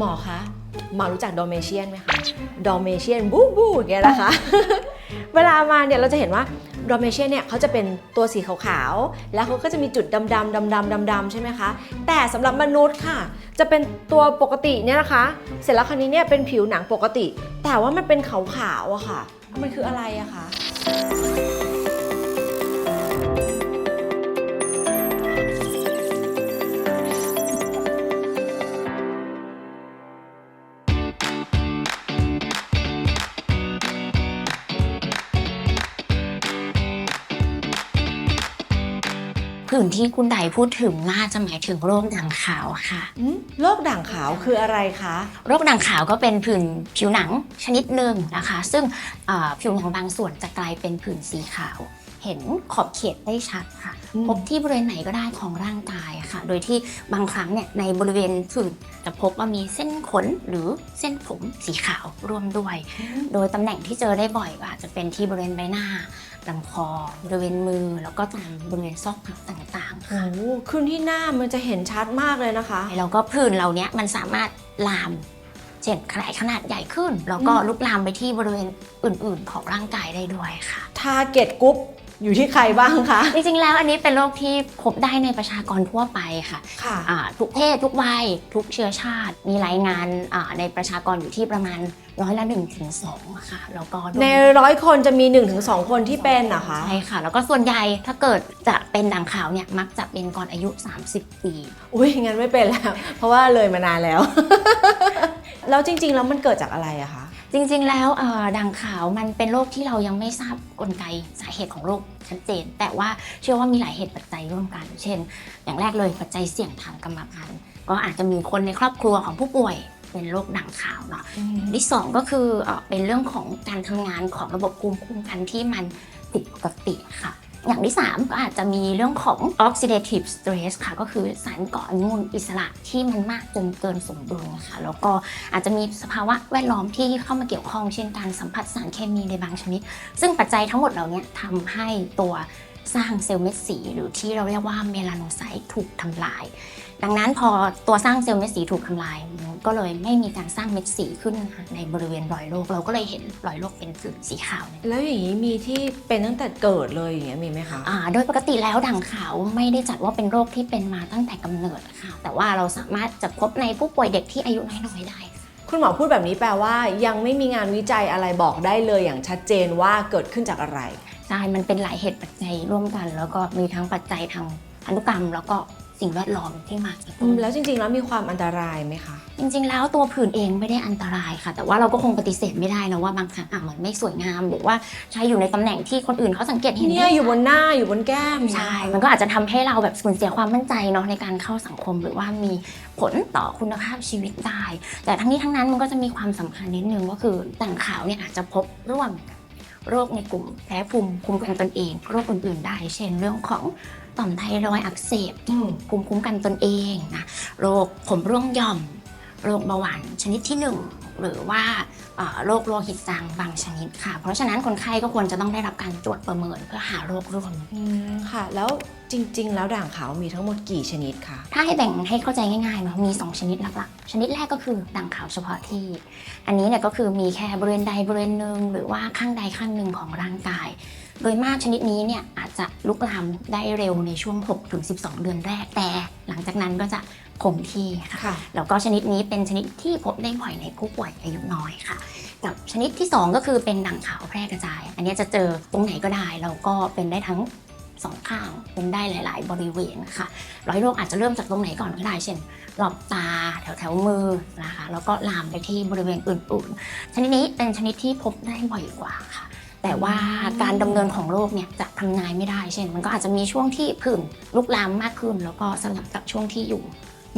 หมอคะหมอรู้จักดอเมเชียนไหมคะดอเมเชียนบูบูอย่างเงี้ยนะคะ เวลามาเนี่ยเราจะเห็นว่าดอเมเชียนเนี่ยเขาจะเป็นตัวสีขาวๆ แล้วเขาก็จะมีจุดดำๆดำๆดำๆใช่ไหมคะ แต่สำหรับมนุษย์ค่ะ จะเป็นตัวปกติเนี่ยนะคะ เสร็จแล้วคราวนี้เนี่ยเป็นผิวหนังปกติ แต่ว่ามันเป็นขาวๆอะค่ะ มันคืออะไรอะคะ ที่คุณไดพูดถึงน่าจะหมายถึงโรคด่างขาวค่ะ อืมโรคด่างขาวคืออะไรคะ โรคด่างขาวก็เป็นผื่นผิวหนังชนิดหนึ่งนะคะ ซึ่งเอ่อผิวหนังบางส่วนจะกลายเป็นผื่นสีขาว เห็นขอบเขตได้ชัดค่ะ อืม พบที่บริเวณไหนก็ได้ของร่างกายค่ะ โดยที่บางครั้งเนี่ยในบริเวณผื่นจะพบว่ามีเส้นขนหรือเส้นผมสีขาวร่วมด้วย โดยตำแหน่งที่เจอได้บ่อยก็อาจจะเป็นที่บริเวณใบหน้า ลำคอบริเวณมือแล้วก็ตามบริเวณซอกหูต่างๆโอ้ค่ะโหขึ้นที่หน้ามันจะเห็นชัดมากเลยนะคะ แล้วก็ผื่นเหล่านี้มันสามารถลามเช่นขนาดขนาดใหญ่ขึ้น แล้วก็อืมลุกลามไปที่บริเวณอื่นๆ ของร่างกายได้ด้วยค่ะ ทาร์เก็ตกรุ๊ป อยู่ที่ใครบ้างคะ จริงๆ แล้วอันนี้เป็นโรคที่พบได้ในประชากรทั่วไปค่ะค่ะ อ่าทุกเพศทุกวัย ทุกเชื้อชาติ มีรายงานอ่าในประชากรอยู่ที่ประมาณร้อยละ1นถึงสองค่ะแล้วก็โดยในร้อยคนจะมี 1-2 คนที่เป็นนะคะ ใช่ค่ะ แล้วก็ส่วนใหญ่ถ้าเกิดจะเป็นด่างขาวเนี่ยมักจะเป็นก่อนอายุ 30 ปี อุ้ยงั้นไม่เป็นแล้ว เพราะว่าเลยมานานแล้ว แล้วจริงๆ แล้วมันเกิดจากอะไรอะคะ จริงๆ แล้วเอ่อด่างขาวมันเป็นโรคที่เรายังไม่ทราบกลไกสาเหตุของโรคชัดเจน แต่ว่าเชื่อว่ามีหลายเหตุปัจจัยร่วมกัน เช่น อย่างแรกเลยปัจจัยเสี่ยงทางกรรมพันธุ์ก็อาจจะมีคนในครอบครัวของผู้ป่วยเป็นโรคด่างขาวเนาะอันที่สองก็คือเอ่อเป็นเรื่องของการทำงานของระบบภูมิคุ้มกันที่มันผิดปกติค่ะ อย่างที่ 3 ก็อาจจะมีเรื่องของ oxidative stress ค่ะ ก็คือสารก่ออนุมูลอิสระที่มันมากจนเกินสมดุลค่ะ แล้วก็อาจจะมีสภาวะแวดล้อมที่เข้ามาเกี่ยวข้องเช่นการสัมผัสสารเคมีในบางชนิด ซึ่งปัจจัยทั้งหมดเหล่านี้ทำให้ตัวสร้างเซลล์เม็ดสีหรือที่เราเรียกว่าเมลาโนไซต์ถูกทำลาย ดังนั้นพอตัวสร้างเซลล์เม็ดสีถูกทำลายมันก็เลยไม่มีการสร้างเม็ดสีขึ้นในบริเวณรอยโรคเราก็เลยเห็นรอยโรคเป็นผื่นสีขาวเนี่ยแล้วอย่างนี้มีที่เป็นตั้งแต่เกิดเลยอย่างเงี้ยมีไหมคะอ่าโดยปกติแล้วด่างขาวไม่ได้จัดว่าเป็นโรคที่เป็นมาตั้งแต่กำเนิดค่ะ แต่ว่าเราสามารถจะพบในผู้ป่วยเด็กที่อายุน้อยๆได้ค่ะคุณหมอพูดแบบนี้แปลว่ายังไม่มีงานวิจัยอะไรบอกได้เลยอย่างชัดเจนว่าเกิดขึ้นจากอะไร ใช่ มันเป็นหลายเหตุปัจจัยร่วมกัน แล้วก็มีทั้งปัจจัยทางพันธุกรรม แล้วก็ สิ่งแวดล้อมที่มาจากตรงนี้แล้วจริงๆ แล้วมีความอันตรายไหมคะ จริง ๆ แล้วตัวผื่นเองไม่ได้อันตรายค่ะ แต่ว่าเราก็คงปฏิเสธไม่ได้นะว่าบางครั้งอะมันไม่สวยงาม หรือว่าใช้อยู่ในตำแหน่งที่คนอื่นเขาสังเกตเห็นเนี่ยอยู่บนหน้าอยู่บนแก้มใช่ มันก็อาจจะทำให้เราแบบสูญเสียความมั่นใจเนาะในการเข้าสังคมหรือว่ามีผลต่อคุณภาพชีวิตได้ แต่ทั้งนี้ทั้งนั้นมันก็จะมีความสำคัญนิดนึงก็คือต่างขาวเนี่ยอาจจะพบร่วมกับโรคในกลุ่มแพ้ภูมิคุ้มกันตนเอง โรคอื่นๆได้ เช่นเรื่องของ ต่อมไทรอยด์อักเสบอืมภูมิคุ้มกันตนเองนะโรคผมร่วงหย่อม โรคเบาหวานชนิดที่หนึ่งหรือว่าเอ่อโรคโลหิตจางบางชนิดค่ะ เพราะฉะนั้นคนไข้ก็ควรจะต้องได้รับการตรวจประเมินเพื่อหาโรคร่วมอืมค่ะ แล้วจริง ๆ แล้วด่างขาวมีทั้งหมดกี่ชนิดคะถ้าให้แบ่งให้เข้าใจง่ายๆเนาะมี 2 ชนิดหลักๆ ชนิดแรกก็คือด่างขาวเฉพาะที่ อันนี้เนี่ยก็คือมีแค่บริเวณใดบริเวณหนึ่งหรือว่าข้างใดข้างหนึ่งของร่างกาย โดยมากชนิดนี้เนี่ยอาจจะลุกลามได้เร็วในช่วง 6-12 เดือนแรก แต่หลังจากนั้นก็จะคงที่ค่ะค่ะแล้วก็ชนิดนี้เป็นชนิดที่พบได้บ่อยในผู้ป่วยอายุน้อยค่ะ กับชนิดที่ 2 ก็คือเป็นด่างขาวแพร่กระจาย อันนี้จะเจอตรงไหนก็ได้แล้วก็เป็นได้ทั้งสองข้างเป็นได้หลาย ๆ บริเวณค่ะร้อยโรคอาจจะเริ่มจากตรงไหนก่อนก็ได้ เช่นรอบตาแถวแถวๆมือนะคะแล้วก็ลามไปที่บริเวณอื่น ๆ ชนิดนี้เป็นชนิดที่พบได้บ่อยกว่าค่ะ แต่ว่าการดำเนินของโรคเนี่ยจะทำนายไม่ได้ เช่น มันก็อาจจะมีช่วงที่ผื่นลุกลามมากขึ้น แล้วก็สลับกับช่วงที่อยู่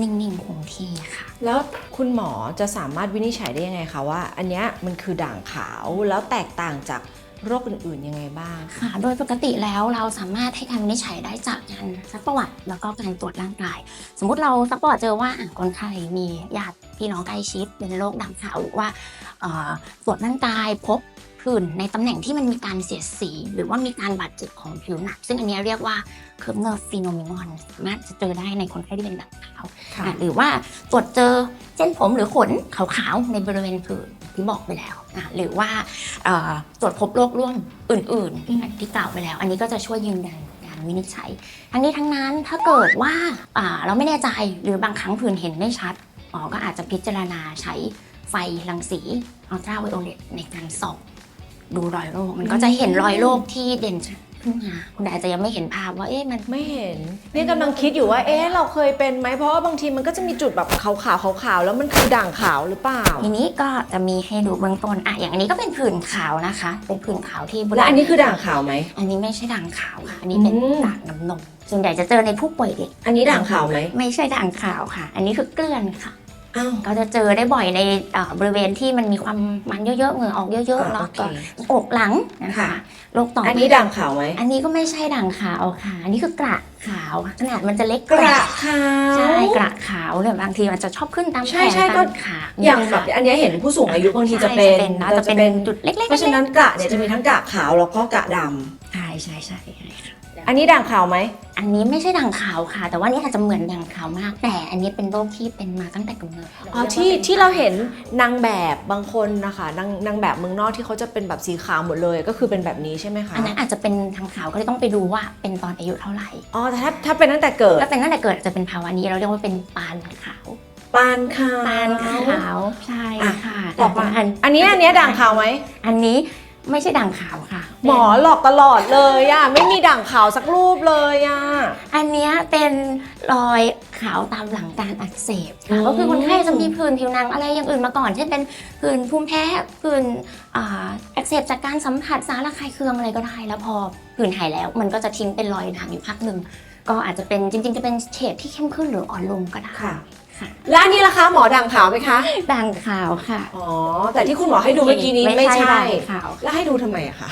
นิ่งๆคงที่ค่ะ แล้วคุณหมอจะสามารถวินิจฉัยได้ยังไงคะว่า อันเนี้ยมันคือด่างขาวแล้วแตกต่างจากโรคอื่นๆยังไงบ้างค่ะ โดยปกติแล้วเราสามารถให้การวินิจฉัยได้จากการซักประวัติ แล้วก็การตรวจร่างกาย สมมุติเราซักประวัติเจอว่าอะคนไข้มีญาติพี่น้องใกล้ชิดเป็นโรคด่างขาวหรือว่าเอ่อตรวจร่างกายพบ ผื่นในตำแหน่งที่มันมีการเสียดสี หรือว่ามีการบาดเจ็บของผิวหนักซึ่งอันเนี้ยเรียกว่า k e r n e r phenomenon สามารถจะเจอได้ในคนไข้ที่เป็นดังขาวค่ะอะหรือว่าตรวจเจอเส้นผมหรือขนขาวๆในบริเวณผื่นที่บอกไปแล้วอะหรือว่าเอ่อตรวจพบโรคร่วมอื่นๆที่กล่าวไปแล้ว อันนี้ก็จะช่วยยืนยันการวินิจฉัย ทั้งนี้ทั้งนั้นถ้าเกิดว่าอ่าเราไม่แน่ใจหรือบางครั้งผื่นเห็นไม่ชัดหมอก็อาจจะพิจารณาใช้ไฟรังสีอัลตราไวโอเลตในการส่อง ดูรอยโรคมันก็จะเห็นรอยโรคที่เด่นชัดขึ้นมาคุณอาจจะยังไม่เห็นภาพว่าเอ๊ะมัน ไม่เห็นเนี่ยกำลังคิดอยู่ว่า เอ๊ะเราเคยเป็นไหมเพราะว่าบางทีมันก็จะมีจุดแบบขาวๆขาวๆแล้วมันคือด่างขาวหรือเปล่าทีนี้ก็จะมีให้ดูเบื้องต้นอะอย่างอันนี้ก็เป็นผื่นขาวนะคะ เป็นผื่นขาวที่บริเวณและอันนี้คือด่างขาวไหมอันนี้ไม่ใช่ด่างขาวค่ะ อันนี้เป็นอืมด่างน้ำนมส่วนใหญ่จะเจอในผู้ป่วยเด็กอันนี้ด่างขาวไหมไม่ใช่ด่างขาวค่ะ อันนี้คือเกลื่อนค่ะ อ้าว ก็จะเจอได้บ่อยในเอ่อบริเวณที่มันมีความมันเยอะๆเหงื่อออกเยอะๆอ่าเนาะโอเคก็อกหลังนะคะค่ะ โรคต่อออันนี้ด่างขาวไหมอันนี้ก็ไม่ใช่ด่างขาวค่ะ อันนี้คือกระขาวขนาดมันจะเล็กกระขาว ใช่กระขาวเนี่ยบางทีมันจะชอบขึ้นตามใช่แขนใช่ก็ ตามขาอย่างแบบอันเนี้ยเห็นผู้สูงอายุบางทีจะเป็นใช่นะจะเป็นจุดเล็กๆเพราะฉะนั้นกระเนี่ยจะมีทั้งกระขาวแล้วก็กระดำ ใช่ใช่ใช่ใช่ค่ะ อันนี้ด่างขาวไหม อันนี้ไม่ใช่ด่างขาวค่ะ แต่ว่านี่อาจจะเหมือนด่างขาวมาก แต่อันนี้เป็นโรคที่เป็นมาตั้งแต่กำเนิดอ๋อที่ที่เราเห็นนางแบบบางคนนะคะนางนางแบบเมืองนอกที่เขาจะเป็นแบบสีขาวหมดเลย ก็คือเป็นแบบนี้ใช่ไหมคะอันนั้นอาจจะเป็นทางขาวก็เลยต้องไปดูว่าเป็นตอนอายุเท่าไหร่อ๋อแต่ถ้าถ้าเป็นตั้งแต่เกิดถ้าเป็นตั้งแต่เกิดจะเป็นภาวะนี้เราเรียกว่าเป็นปานขาวปานขาวปานขาวใช่อะค่ะต่อมาอันอันนี้อันเนี้ยด่างขาวไหมอันนี้ ไม่ใช่ด่างขาวค่ะ หมอหลอกตลอดเลยอะไม่มีด่างขาวสักรูปเลยอะอันเนี้ยเป็นรอยขาวตามหลังการอักเสบค่ะอืมก็คือคนไข้จะมีผื่นผิวหนังอะไรอย่างอื่นมาก่อน เช่นเป็นผื่นภูมิแพ้ผื่นอ่าอักเสบจากการสัมผัสสารระคายเคืองอะไรก็ได้ แล้วพอผื่นหายแล้ว มันก็จะทิ้งเป็นรอยด่างอยู่พักหนึ่งก็อาจจะเป็นจริงๆจะเป็นเฉดที่เข้มขึ้นหรืออ่อนลงก็ได้ ค่ะค่ะ และอันนี้ล่ะคะหมอด่างขาวไหมคะ ด่างขาวค่ะ อ๋อ แต่ที่คุณหมอให้ดูเมื่อกี้นี้ไม่ใช่ ด่างขาวแล้วให้ดูทำไมอะคะ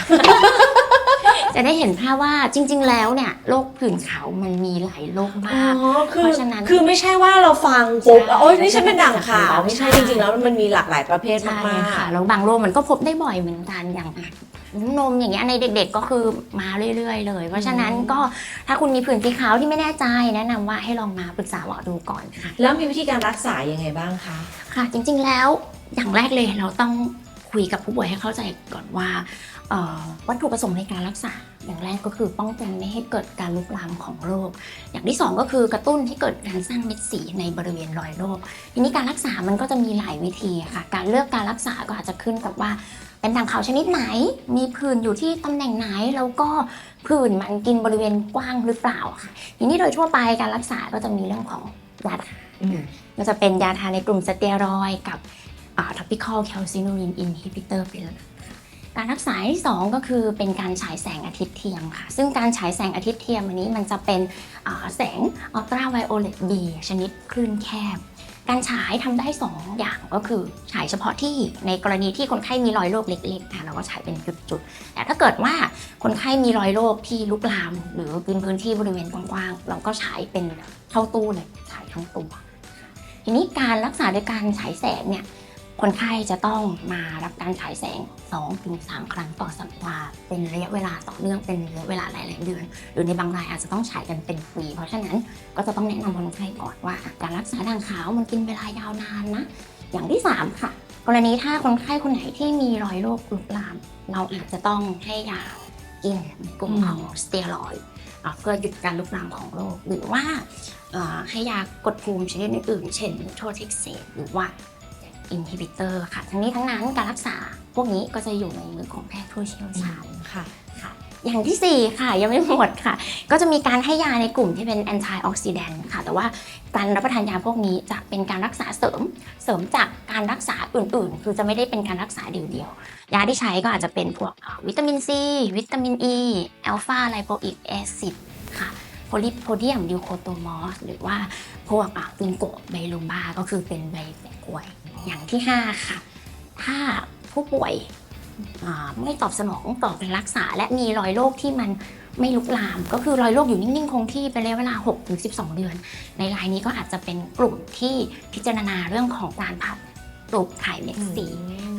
จะได้เห็นภาพว่าจริง ๆ แล้วเนี่ยโรคผื่นขาวมันมีหลายโรคอ๋มากอคือเพราะฉะนั้นคือไม่ใช่ว่าเราฟังปุ๊บใช่โอ๊ยนี่ฉันเป็นด่างขาว ไม่ใช่ใช่ จริงๆแล้วมันมีหลากหลายประเภทใช่มากค่ะแล้วบางโรคมันก็พบได้บ่อยเหมือนกันอย่าง น้ำนมอย่างเงี้ยในเด็ก ๆ ก็คือมาเรื่อยๆ เลย เพราะฉะนั้นก็ถ้าคุณมีผื่นสีขาวที่ไม่แน่ใจแนะนำว่าให้ลองมาปรึกษาหมอดูก่อนค่ะๆแล้วมีวิธีการรักษายังไงบ้างคะ ค่ะ จริงๆแล้วอย่างแรกเลยเราต้องคุยกับผู้ป่วยให้เข้าใจก่อนว่าเอ่อ วัตถุประสงค์ในการรักษา อย่างแรกก็คือป้องกันไม่ให้เกิดการลุกลามของโรค อย่างที่สองก็คือกระตุ้นให้เกิดการสร้างเม็ดสีในบริเวณรอยโรค ทีนี้การรักษามันก็จะมีหลายวิธีค่ะ การเลือกการรักษาก็อาจจะขึ้นกับว่าเป็นด่างขาวชนิดไหน มีผื่นอยู่ที่ตำแหน่งไหน แล้วก็ผื่นมันกินบริเวณกว้างหรือเปล่าค่ะ ทีนี้โดยทั่วไปการรักษาก็จะมีเรื่องของยาทาอืมก็จะเป็นยาทาในกลุ่มสเตียรอยด์กับอ่า topical calcineurin inhibitor เป็นหลักค่ะ การรักษาที่ 2 ก็คือเป็นการฉายแสงอาทิตย์เทียมค่ะ ซึ่งการฉายแสงอาทิตย์เทียมอันนี้มันจะเป็นแสงอัลตราไวโอเลต B ชนิดคลื่นแคบ การฉายทำได้ 2 อย่างก็คือฉายเฉพาะที่ในกรณีที่คนไข้มีรอยโรคเล็กๆค่ะเราก็ฉายเป็นจุดๆ แต่ถ้าเกิดว่าคนไข้มีรอยโรคที่ลุกลาม หรือกินพื้นที่บริเวณกว้างๆเราก็ฉายเป็นเข้าตู้เลยฉายทั้งตัว ทีนี้การรักษาโดยการฉายแสงเนี่ย คนไข้จะต้องมารับการฉายแสง 2-3 ครั้งต่อสัปดาห์เป็นระยะเวลาต่อเนื่องเป็นระยะเวลาหลายๆเดือน หรือในบางรายอาจจะต้องฉายกันเป็นปี เพราะฉะนั้นก็จะต้องแนะนำคนไข้ก่อนว่า การรักษาด่างขาวมันกินเวลายาวนานนะ อย่างที่ 3 ค่ะ กรณีถ้าคนไข้คนไหนที่มีรอยโรคลุกลาม เราอาจจะต้องให้ยากินกลุ่มของสเตียรอย์เพื่อหยุดการลุกลามของโรคหรือว่าให้ยากดภูมิชนิดอื่น เช่นโททิกเซตหรือว่า อินฮิบิเตอร์ค่ะ ทั้งนี้ทั้งนั้นการรักษาพวกนี้ก็จะอยู่ในมือของแพทย์ผู้เชี่ยวชาญค่ะค่ะอย่างที่ 4 ค่ะ ยังไม่หมดค่ะ ก็จะมีการให้ยาในกลุ่มที่เป็นแอนตี้ออกซิแดนต์ค่ะ แต่ว่าการรับประทานยาพวกนี้จะเป็นการรักษาเสริม เสริมจากการรักษาอื่นๆ คือจะไม่ได้เป็นการรักษาเดียวๆยาที่ใช้ก็อาจจะเป็นพวกอ่าวิตามินซีวิตามินอ e, ีอัลฟาไลโปอิกแอซิดค่ะโพลิโพเดียมดิวโคโตมอสหรือว่า พวกวิงโกไบลูมบาก็คือเป็นใบแปะกล้วย อย่างที่ 5 ค่ะ ถ้าผู้ป่วยอ่าไม่ตอบสนองต่อการรักษา และมีรอยโรคที่มันไม่ลุกลาม ก็คือรอยโรคอยู่นิ่งๆ คงที่เป็นระยะเวลา 6-12 เดือน ในรายนี้ก็อาจจะเป็นกลุ่มที่พิจารณาเรื่องของการผ่าปลูกถ่ายเม็ดสี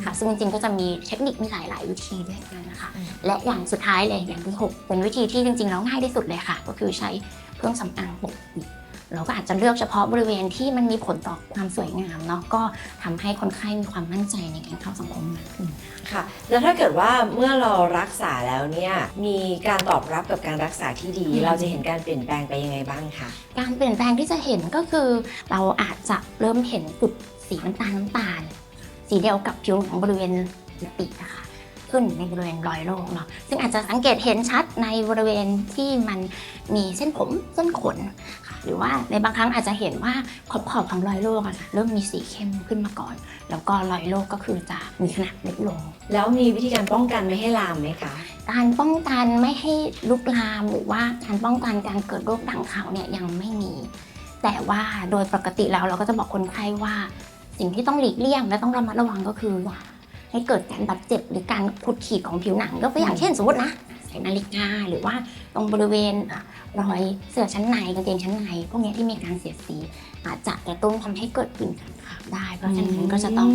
ค่ะ ซึ่งจริงๆ ก็จะมีเทคนิคมีหลาย ๆ วิธีด้วยกันนะคะอืมและอย่างสุดท้ายเลยอย่างที่ 6 เป็นวิธีที่จริงๆ แล้วง่ายที่สุดเลยค่ะ ก็คือใช้เครื่องสำอางปกปิด เราก็อาจจะเลือกเฉพาะบริเวณที่มันมีผลต่อความสวยงามเนาะก็ทำให้คนไข้มีความมั่นใจในการเข้าสังคมมากขึ้นค่ะ แล้วถ้าเกิดว่าเมื่อเรารักษาแล้วเนี่ยมีการตอบรับกับการรักษาที่ดีอืมเราจะเห็นการเปลี่ยนแปลงไปยังไงบ้างคะการเปลี่ยนแปลงที่จะเห็นก็คือ เราอาจจะเริ่มเห็นจุดสีน้ำตาลน้ำตาล สีเดียวกับผิวของบริเวณลิปิดนะคะขึ้นในบริเวณรอยโรคเนาะซึ่งอาจจะสังเกตเห็นชัดในบริเวณที่มันมีเส้นผมเส้นขนค่ะ หรือว่าในบางครั้งอาจจะเห็นว่าขอบขอบๆของรอยโรคอะค่ะเริ่มมีสีเข้มขึ้นมาก่อน แล้วก็รอยโรคก็คือจะมีขนาดเล็กลง แล้วมีวิธีการป้องกันไม่ให้ลามไหมคะ การป้องกันไม่ให้ลุกลามหรือว่าการป้องกันการเกิดโรคดังขาวเนี่ยยังไม่มี แต่ว่าโดยปกติแล้วเราก็จะบอกคนไข้ว่า สิ่งที่ต้องหลีกเลี่ยงและต้องระมัดระวังก็คืออย่าให้เกิดการบาดเจ็บหรือการขุดขีดของผิวหนังยกตัวอย่างเช่นสมมตินะใส่นาฬิกาหรือว่าตรงบริเวณอะรอยเสื้อชั้นในกางเกงชั้นในพวกนี้ที่มีการเสียดสีอาจจะกระตุ้นทำให้เกิดกลิ่นคัน ได้ เพราะฉะนั้นก็จะต้อง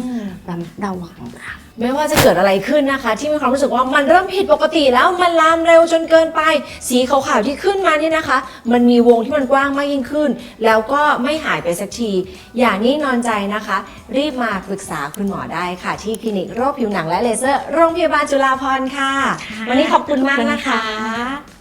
ระมัดระวังค่ะ ไม่ว่าจะเกิดอะไรขึ้นนะคะ ที่มีความรู้สึกว่ามันเริ่มผิดปกติแล้วมันลามเร็วจนเกินไป สีขาวๆที่ขึ้นมาเนี่ยนะคะ มันมีวงที่มันกว้างมากยิ่งขึ้น แล้วก็ไม่หายไปสักที อย่านิ่งนอนใจนะคะ รีบมาปรึกษาคุณหมอได้ค่ะ ที่คลินิกโรคผิวหนังและเลเซอร์โรงพยาบาลจุฬาภรณ์ค่ะค่ะวันนี้ขอบคุณมากขอบคุณนะคะค่ะ